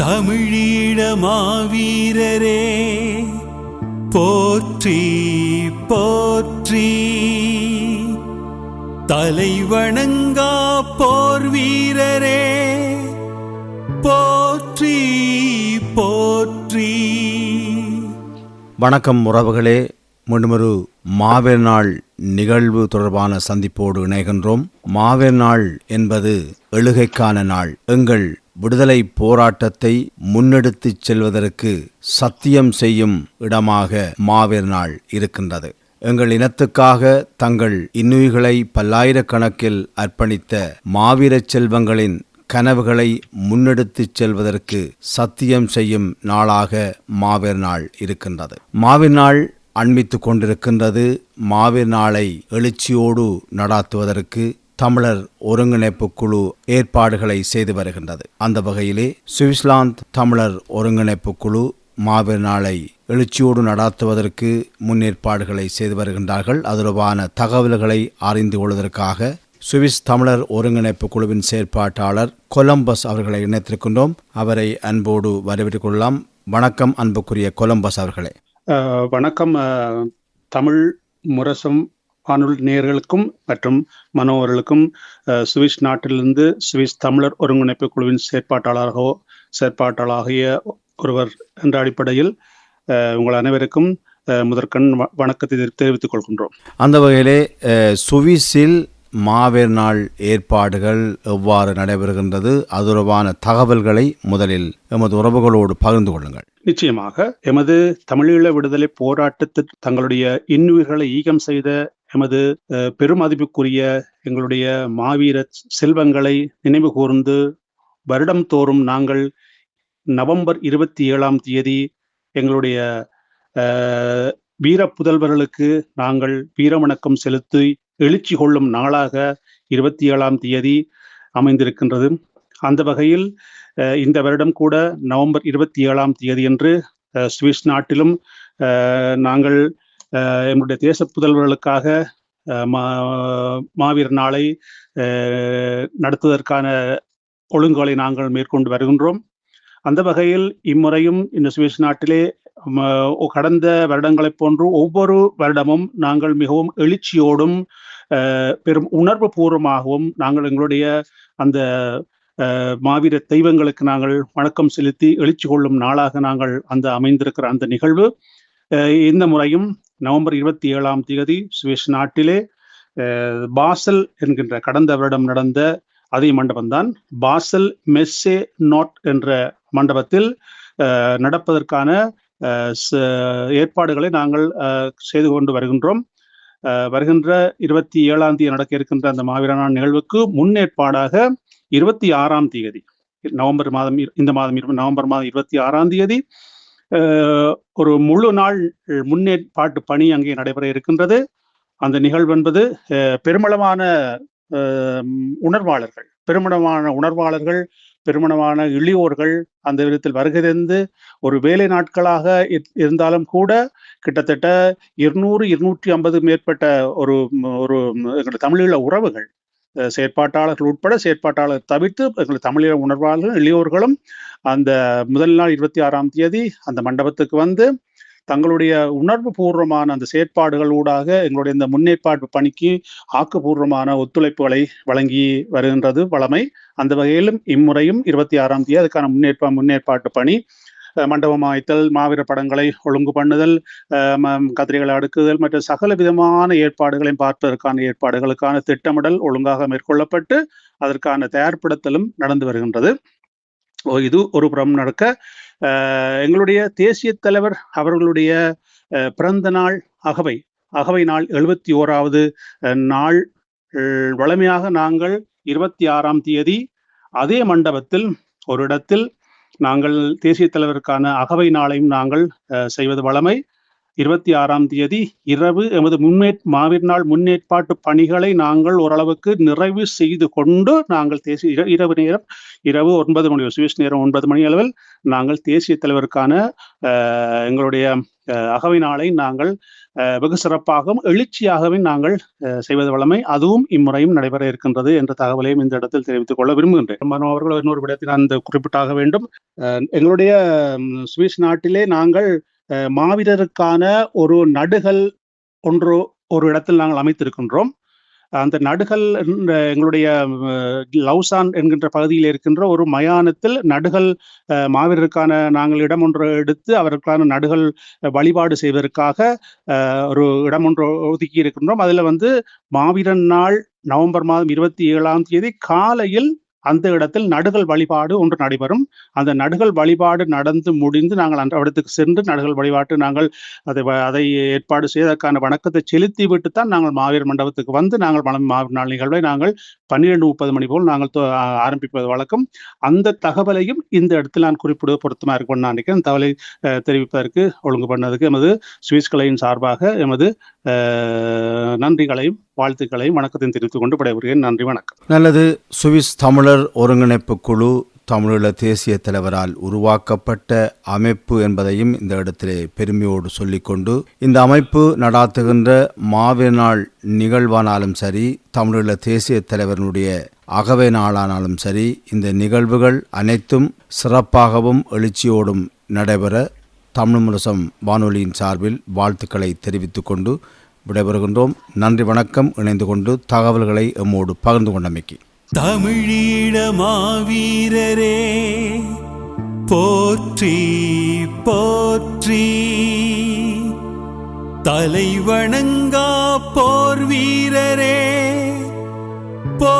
தமிழீழ மாவீரரே போற்றி போற்றி. தலைவணங்கா போர் வீரரே போற்றி போற்றி. வணக்கம் உறவுகளே. முன்னொரு மாவீர் நாள் நிகழ்வு தொடர்பான சந்திப்போடு இணைகின்றோம். மாவீர் நாள் என்பது எழுகைக்கான நாள். எங்கள் விடுதலை போராட்டத்தை முன்னெடுத்துச் செல்வதற்கு சத்தியம் செய்யும் இடமாக மாவீர் நாள் இருக்கின்றது. எங்கள் இனத்துக்காக தங்கள் இன்னுயிர்களை பல்லாயிரக்கணக்கில் அர்ப்பணித்த மாவீரச் செல்வங்களின் கனவுகளை முன்னெடுத்துச் செல்வதற்கு சத்தியம் செய்யும் நாளாக மாவீர் நாள் இருக்கின்றது. மாவீர் நாள் அண்மித்து கொண்டிருக்கின்றது. மாவீர் நாளை எழுச்சியோடு நடாத்துவதற்கு தமிழர் ஒருங்கிணைப்பு குழு ஏற்பாடுகளை செய்து வருகின்றது. அந்த வகையிலே சுவிட்சர்லாந்து தமிழர் ஒருங்கிணைப்பு குழு மாவீர் நாளை எழுச்சியோடு நடாத்துவதற்கு முன்னேற்பாடுகளை செய்து வருகின்றார்கள். அது தகவல்களை அறிந்து கொள்வதற்காக சுவிஸ் தமிழர் ஒருங்கிணைப்பு குழுவின் செயற்பாட்டாளர் கொலம்பஸ் அவர்களை இணைத்திருக்கின்றோம். அவரை அன்போடு வரவேற்றுக் கொள்ளலாம். வணக்கம் அன்புக்குரிய கொலம்பஸ் அவர்களே. வணக்கம் தமிழ் முரசம் வானொலி நேயர்களுக்கும் மற்றும் மனோவர்களுக்கும் சுவிஸ் நாட்டிலிருந்து சுவிஸ் தமிழர் ஒருங்கிணைப்பு குழுவின் செயற்பாட்டாளராகவோ செயற்பாட்டாளராகிய ஒருவர் என்ற அடிப்படையில் உங்கள் அனைவருக்கும் முதற்கண் வணக்கத்தை தெரி- தெரிவித்துக் கொள்கின்றோம். அந்த வகையிலே சுவிஸில் மாவீர் நாள் ஏற்பாடுகள் எவ்வாறு நடைபெறுகின்றது அது தொடர்பான தகவல்களை முதலில் எமது உறவுகளோடு பகிர்ந்து கொள்ளுங்கள். நிச்சயமாக எமது தமிழீழ விடுதலை போராட்டத்தில் தங்களுடைய இன்னுயிர்களை ஈகம் செய்த எமது பெருமதிப்புக்குரிய எங்களுடைய மாவீர செல்வங்களை நினைவு கூர்ந்து வருடம் தோறும் நாங்கள் நவம்பர் இருபத்தி ஏழாம் தேதி எங்களுடைய வீர புதல்வர்களுக்கு நாங்கள் வீரவணக்கம் செலுத்தி எழுச்சி கொள்ளும் நாளாக இருபத்தி ஏழாம் தேதி அமைந்திருக்கின்றது. அந்த வகையில் இந்த வருடம் கூட நவம்பர் இருபத்தி ஏழாம் தேதி என்று சுவிஸ் நாட்டிலும் நாங்கள் எங்களுடைய தேச புதல்வர்களுக்காக மாவீர் மா- மாவீரர் நாளை நடத்துவதற்கான ஒழுங்குகளை நாங்கள் மேற்கொண்டு வருகின்றோம். அந்த வகையில் இம்முறையும் இந்த சுவிஸ் நாட்டிலே ம, கடந்த வருடங்களைப் போன்று ஒவ்வொரு வருடமும் நாங்கள் மிகவும் எழுச்சியோடும் பெரும் உணர்வு பூர்வமாகவும் நாங்கள் எங்களுடைய அந்த மாவீர தெய்வங்களுக்கு நாங்கள் வணக்கம் செலுத்தி எழுச்சி கொள்ளும் நாளாக நாங்கள் அந்த அமைந்திருக்கிற அந்த நிகழ்வு. இந்த முறையும் நவம்பர் இருபத்தி ஏழாம் தேதி சுவிஸ் நாட்டிலே பாசல் என்கின்ற கடந்த வருடம் நடந்த அதே மண்டபம்தான். பாசல் மெஸ்ஸே நாட் என்ற மண்டபத்தில் அஹ், நடப்பதற்கான அஹ், ச- ஏற்பாடுகளை நாங்கள் அஹ், செய்து கொண்டு வருகின்றோம். அஹ், வருகின்ற இருபத்தி ஏழாம் தேதி நடக்க இருக்கின்ற அந்த மாவீரனான் நிகழ்வுக்கு முன்னேற்பாடாக இருபத்தி ஆறாம் தேதி நவம்பர் மாதம் இந்த மாதம் நவம்பர் மாதம் இருபத்தி ஆறாம் தேதி ஒரு முழு நாள் முன்னேற்பாட்டு பணி அங்கே நடைபெற இருக்கின்றது. அந்த நிகழ்வு என்பது பெருமளவான உணர்வாளர்கள் பெருமளவான உணர்வாளர்கள் பெருமளவான இளையோர்கள் அந்த விதத்தில் வருகை தந்து ஒரு வேலை நாட்களாக இரு- இருந்தாலும் கூட கிட்டத்தட்ட இருநூறு இருநூற்றி ஐம்பது மேற்பட்ட ஒரு ஒரு எங்களுடைய தமிழீழ உறவுகள் செயற்பாட்டாளர்கள் உட்பட செயற்பாட்டாளர் தவிர்த்து எங்கள் தமிழீழ உணர்வாளர்கள் இளையோர்களும் அந்த முதல் நாள் இருபத்தி ஆறாம் தேதி அந்த மண்டபத்துக்கு வந்து தங்களுடைய உணர்வு பூர்வமான அந்த செயற்பாடுகள் ஊடாக எங்களுடைய இந்த முன்னேற்பாட்டு பணிக்கு ஆக்கப்பூர்வமான ஒத்துழைப்புகளை வழங்கி வருகின்றது வளமை. அந்த வகையிலும் இம்முறையும் இருபத்தி ஆறாம் தேதி அதுக்கான முன்னேற்பா முன்னேற்பாட்டு பணி அஹ் மண்டபம் அமைத்தல் மாவீர படங்களை ஒழுங்கு பண்ணுதல் அஹ் ம- கதிரைகளை அடுக்குதல் மற்றும் சகல விதமான ஏற்பாடுகளையும் பார்ப்பதற்கான ஏற்பாடுகளுக்கான திட்டமிடல் ஒழுங்காக மேற்கொள்ளப்பட்டு அதற்கான தயார்படுத்தலும் நடந்து வருகின்றது. ஓ, இது ஒரு புறம் நடக்க எங்களுடைய தேசிய தலைவர் அவர்களுடைய அஹ், பிறந்த நாள் அகவை அகவை நாள் எழுபத்தி ஓராவது அஹ், நாள் வளமையாக வழமையாக நாங்கள் இருபத்தி ஆறாம் தேதி அதே மண்டபத்தில் ஒரு இடத்தில் நாங்கள் தேசிய தலைவருக்கான அகவை நாளையும் நாங்கள் அஹ், செய்வது வழமை. இருபத்தி ஆறாம் தேதி இரவு எமது முன்னே மாவீர் நாள் முன்னேற்பாட்டு பணிகளை நாங்கள் ஓரளவுக்கு நிறைவு செய்து கொண்டு நாங்கள் தேசிய இரவு நேரம் இரவு ஒன்பது மணி சுவிஸ் நேரம் ஒன்பது மணி அளவில் நாங்கள் தேசிய தலைவருக்கான அஹ், எங்களுடைய அஹ், அகவை நாளை நாங்கள் வெகு சிறப்பாகவும் எழுச்சியாகவும் நாங்கள் அஹ், செய்வது வளமை அதுவும் இம்முறையும் நடைபெற இருக்கின்றது என்ற தகவலையும் இந்த இடத்தில் தெரிவித்துக் கொள்ள விரும்புகின்றேன். மனோ அவர்கள் இன்னொரு விடத்தில் அந்த குறிப்பிட்டாக வேண்டும். அஹ், எங்களுடைய சுவிஸ் நாட்டிலே நாங்கள் அஹ், மாவீரருக்கான ஒரு நடுகள் ஒன்று ஒரு இடத்தில் நாங்கள் அமைத்திருக்கின்றோம். அந்த நடுகள் எங்களுடைய லவ்சான் என்கின்ற பகுதியில் இருக்கின்ற ஒரு மயானத்தில் நடுகள் மாவீரருக்கான நாங்கள் இடம் ஒன்று எடுத்து அவருக்கான நடுகள் வழிபாடு செய்வதற்காக ஒரு இடம் ஒன்று ஒதுக்கி இருக்கின்றோம். அதில் வந்து மாவீரன் நாள் நவம்பர் மாதம் இருபத்தி ஏழாம் தேதி காலையில் அந்த இடத்தில் நடுகள் வழிபாடு ஒன்று நடைபெறும். அந்த நடுகள் வழிபாடு நடந்து முடிந்து நாங்கள் அந்த இடத்துக்கு சென்று நடுகள் வழிபாட்டு நாங்கள் அதை அதை ஏற்பாடு செய்வதற்கான வணக்கத்தை செலுத்தி விட்டு தான் நாங்கள் மாவீர் மண்டபத்துக்கு வந்து நாங்கள் மலம் மாவீர் நாள் நிகழ்வை நாங்கள் பன்னிரெண்டு முப்பது மணி போல் நாங்கள் ஆரம்பிப்பது வழக்கம். அந்த தகவலையும் இந்த இடத்தில் நான் குறிப்பிடுவது பொருத்தமாக இருக்கும் நான் நினைக்கிறேன். தகவலை தெரிவிப்பதற்கு ஒழுங்கு பண்ணதுக்கு எமது சுவிஸ் கலையின் சார்பாக எமது நன்றிகளையும் வாழ்த்துக்களையும் வணக்கத்தையும் தெரிவித்துக் கொண்டு விடைபெறுகிறேன். நன்றி வணக்கம். நல்லது. சுவிஸ் தமிழர் ஒருங்கிணைப்பு குழு தமிழீழ தேசிய தலைவரால் உருவாக்கப்பட்ட அமைப்பு என்பதையும் இந்த இடத்திலே பெருமையோடு சொல்லிக்கொண்டு இந்த அமைப்பு நடாத்துகின்ற மாவீர நாள் நிகழ்வானாலும் சரி தமிழீழ தேசிய தலைவரினுடைய அகவை நாளானாலும் சரி இந்த நிகழ்வுகள் அனைத்தும் சிறப்பாகவும் எழுச்சியோடும் நடைபெற தமிழ் முரசம் வானொலியின் சார்பில் வாழ்த்துக்களை தெரிவித்துக் கொண்டு விடைபெறுகின்றோம். நன்றி வணக்கம். இணைந்து கொண்டு தகவல்களை எம்மோடு பகிர்ந்து கொண்டமைக்கு. தமிழீழ மாவீரரே போற்றி போற்றி. தலை வணங்கா போர் வீரரே போ